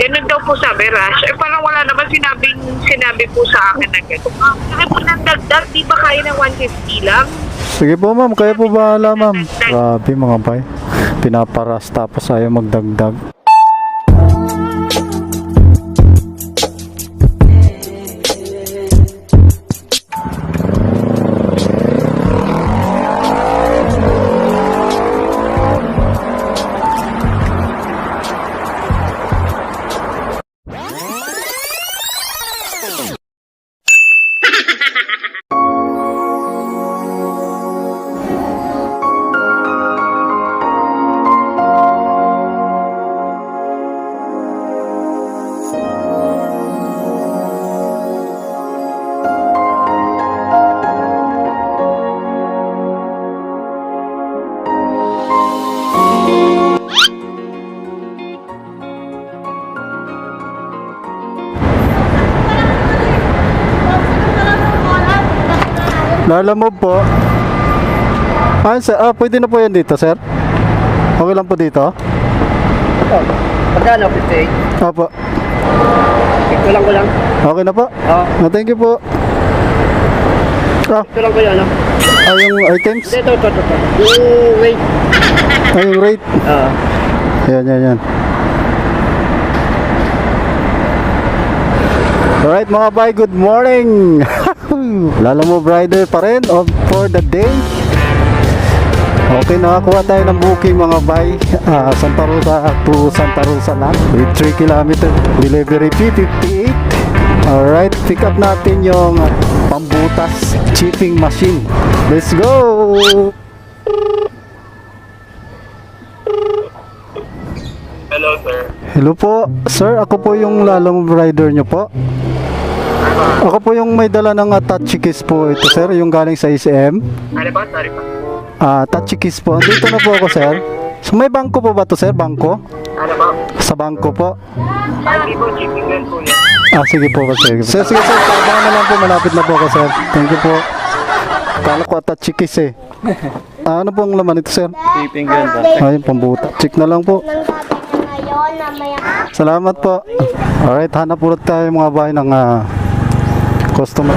Ganun daw po sabi, Rash. Eh, parang wala naman sinabing, sinabi po sa akin na gano'n. Kasi po ng dagdag, di ba kaya ng 150 lang? Sige po ma'am, kaya po bahala ma'am. Grabe mga bay. Pinaparas tapos ayaw magdagdag. Lala mo po. Ah, sir, ah, pwede na po yan dito, sir. Okay lang po dito? Pagkano, 58? Opo. Ito lang ko lang. Okay na po. Oo. Ah, thank you po. Ah, Ito lang ko yan, no? ah, yung items? Ito, ito, ito, ito. Yung wait. Ah, yung rate? Oo. Yan, yan, yan. Alright mga bay, good morning! Lala mo rider pa rin of for the day. Okay, nakakuha tayo ng booking mga bay. Ah, Santa Rosa to Santa Rosa lang. With 3 km delivery fee, 58. Alright, pick up natin yung pambutas chipping machine. Let's go! Hello, sir. Hello po, sir. Ako po yung lalong rider nyo po. Ako po yung may dala ng uh, Tachikis po ito, sir. Yung galing sa ICM. Ano ba? Sorry pa. Ah, Tachikis po. Dito na po ako, sir. So, may bangko po ba to, sir? Bangko? Ano ba? Sa bangko po. Ah, Hindi po, gun po yan. Ah, sige po, sige. Sir, sige, sir. Tama na lang po. Malapit na po ako, sir. Thank you po. Kala ko Tachikis eh. Ah, ano po ang laman ito, sir? Gun ba? Ayun, pambuta. Check na lang po. ng sabi niya ngayon na may Salamat po. Alright, hanap ulit tayo mga bahay ng ah, customer.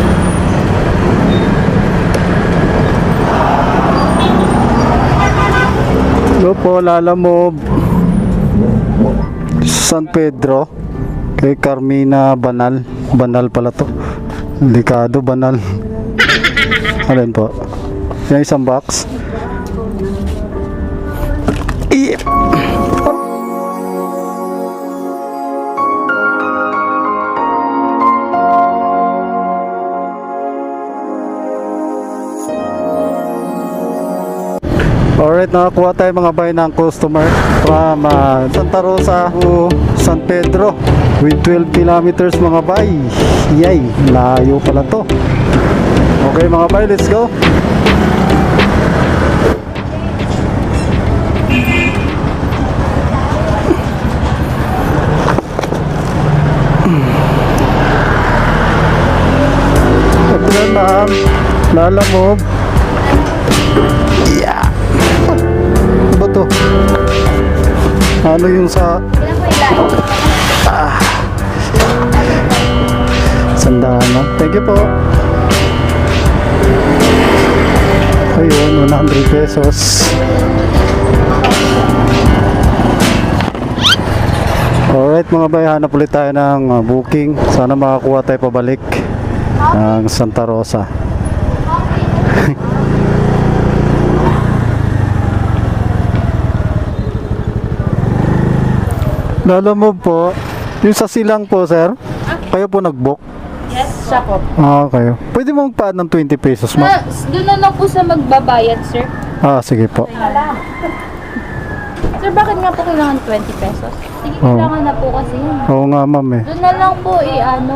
Hello po, Lala Mob. San Pedro. Kay Carmina Banal. Banal pala to. Delikado, banal. Alin po? Yung isang box. Nakakuha tayo mga bay ng customer from ah, Santa Rosa to San Pedro with 12 kilometers mga bay. Yay, layo pala to. Okay mga bay, let's go. Ito na ma'am, Ano yung sa... Ah. Sandaan na. Thank you po. Ayun, 100 pesos. Alright mga bay, hanap ulit tayo ng uh, booking. Sana makakuha tayo pabalik ng Santa Rosa. Lalo mo po, yung sa silang po, sir, kayo po nag-book? Yes, siya po. Ah, kayo. Pwede mo magpaad ng 20 pesos, Ma, ma'am? doon na lang po sa magbabayad, sir. Ah, sige po. Sir, bakit nga po kailangan 20 pesos? Sige, Oo. kailangan na po kasi yun. Oo nga, ma'am eh. Doon na lang po, eh, ano.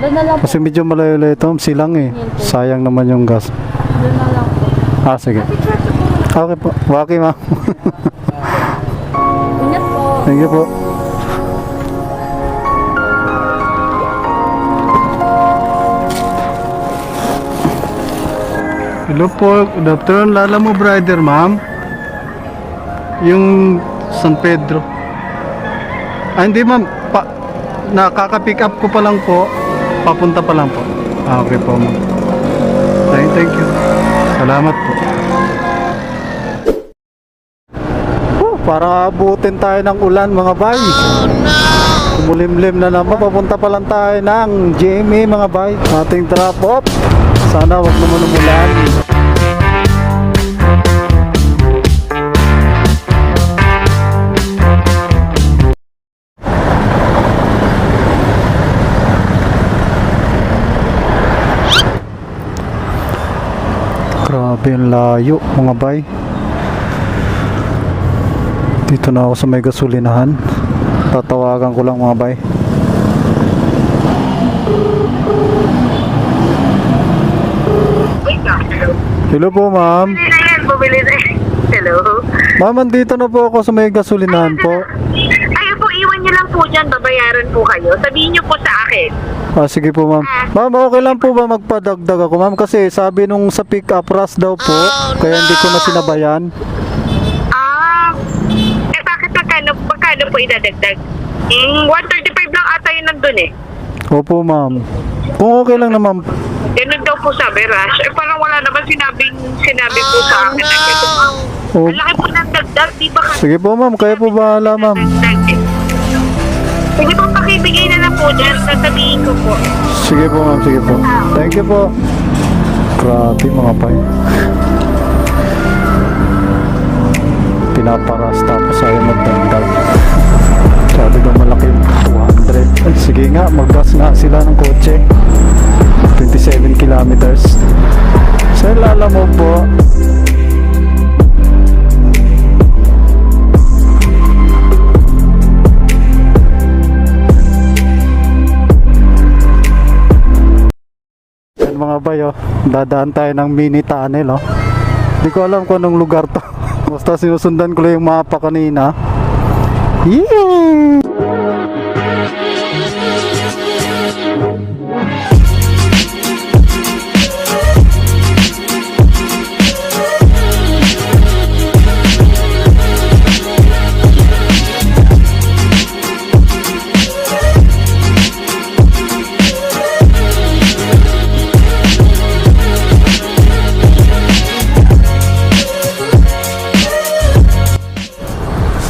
Doon na lang po. Kasi medyo malayo-layo ito, silang eh. Sayang naman yung gas. Doon na lang po. Ah, sige. Picture po. Okay po. Waki, ma'am. Ingat po. Thank you po. Hello po, good afternoon. Lala mo, brother, ma'am. Yung San Pedro. Ah, hindi, ma'am. Pa nakaka-pick up ko pa lang po. Papunta pa lang po. Ah, okay po ma'am. Thank, thank you. Salamat po. Oh, para abutin tayo ng ulan mga bay. Oh no! Kumulimlim na naman. Papunta pa lang tayo ng GMA mga bay. Ating drop off. Sana wag naman umulan. Grabe ang layo mga bay. Dito na ako sa may gasolinahan. Tatawagan ko lang mga bay. Wait lang. Hello. Po ma'am. Bumili na yan, bumili na. Hello. Ma'am, andito na po ako sa may gasolinahan po. Ayun po, iwan niyo lang po dyan, babayaran po kayo. Sabihin niyo po sa akin. Ah, sige po ma'am. Ma'am, okay lang po ba magpadagdag ako ma'am? Kasi sabi nung sa pick up rush daw po, kaya hindi ko na sinabayan. Ah, eh bakit magkano, magkano po idadagdag? Hmm, 135 lang ata yun nandun eh. Opo ma'am. Kung okay lang naman, Ganun daw po sabi, Rash. Eh parang wala naman sinabing, sinabi po sa akin na ganito. oh, Ang laki po ng dagdag, di ba sige po ma'am, kaya po bahala ma'am. Sige po, pakibigay na lang po dyan. Sasabihin ko po. Sige po ma'am, sige po. Thank you po. Grabe mga pay. Pinaparas tapos ayaw magdagdag. Sabi daw malaki 200. Ay, sige nga, maggas nga sila ng kotse. 27 kilometers. Sa lala mo po, Yan mga bayo, dadaan tayo ng mini tunnel oh. Hindi ko alam kung anong lugar to. Basta sinusundan ko lang yung mapa kanina. Yee!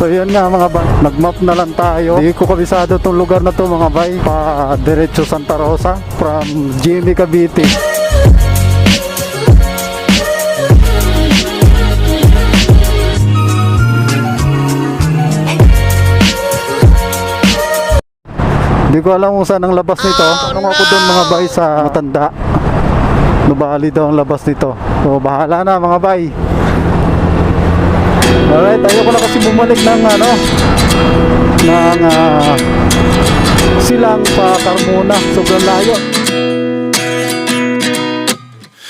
So yun nga mga bay, nagmap na lang tayo. Hindi ko kabisado tong lugar na to mga bay. Pa diretso Santa Rosa from Jimmy Cavite. Hindi ko alam kung saan ang labas nito. Tanong ako doon mga bay sa matanda. Nubali daw ang labas nito. So bahala na mga bay. Alright, ayoko na kasi bumalik ng ano ng ah, silang pa Carmona. Sobrang layo.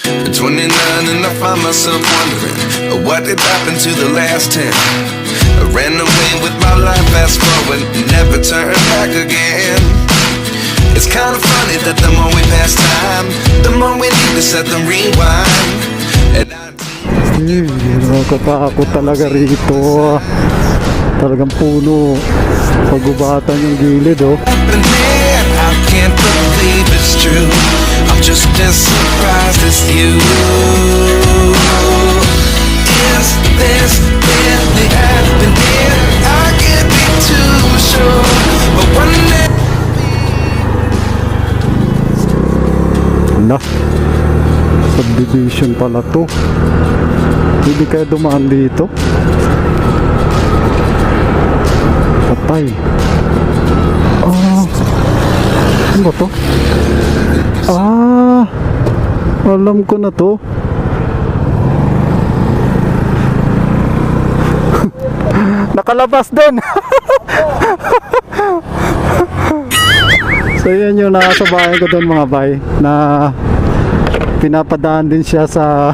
At 29 and I find myself wondering uh, what did happen to the last 10. I ran away with my life, fast forward, never turn back again. It's kind of funny that the more we pass time, the more we need to set the rewind. And I Eh, nakakatakot talaga rito. Talagang puno. Pagubatan yung gilid oh. I can't believe it's true. I'm just surprised as you. Is this really happening Subdivision pala to. Hindi kaya dumaan dito. Patay. Ah. Ano ba to? Ah. Alam ko na to. Nakalabas din. so yan yung nasa bahay ko doon mga bay na pinapadaan din siya sa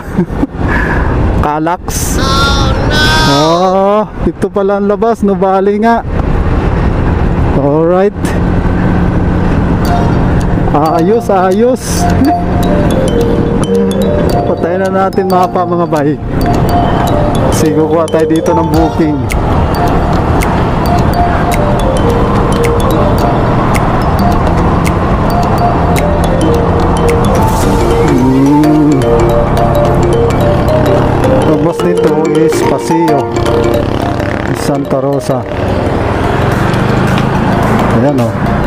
Calax. Oh no! Oh, ito pala ang labas, no bali nga. Alright. Ayos, ayos. Patayin na natin mapa mga bay. Kasi kukuha tayo dito ng booking. Hmm. Tapos nito is Paseo Santa Rosa. Ayan o. Oh.